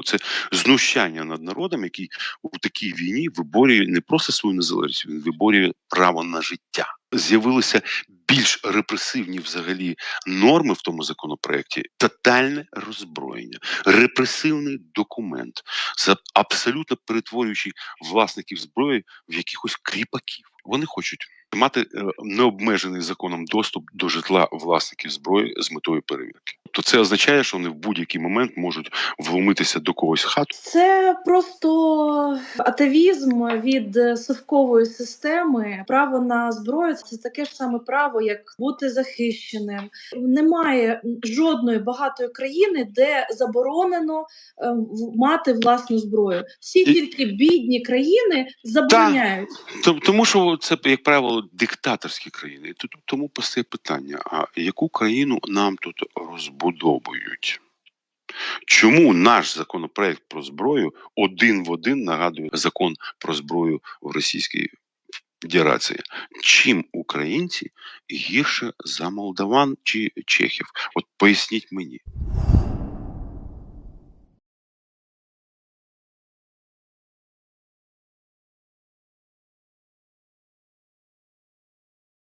Оце знущання над народом, який у такій війні виборює не просто свою незалежність, він виборює право на життя. З'явилися більш репресивні взагалі норми в тому законопроекті. Тотальне роззброєння, репресивний документ, за абсолютно перетворюючи власників зброї в якихось кріпаків. Вони хочуть мати е, необмежений законом доступ до житла власників зброї з метою перевірки. То це означає, що вони в будь-який момент можуть вломитися до когось в хату. Це просто атавізм від совкової системи. Право на зброю це таке ж саме право, як бути захищеним. Немає жодної багатої країни, де заборонено е, мати власну зброю. Всі І- тільки бідні країни забороняють. Тому- Тому що це, як правило, диктаторські країни. І тут тому постає питання: а яку країну нам тут розбудовують? Чому наш законопроект про зброю один в один нагадує закон про зброю в Російській Федерації? Чим українці гірше за молдаван чи чехів? От поясніть мені.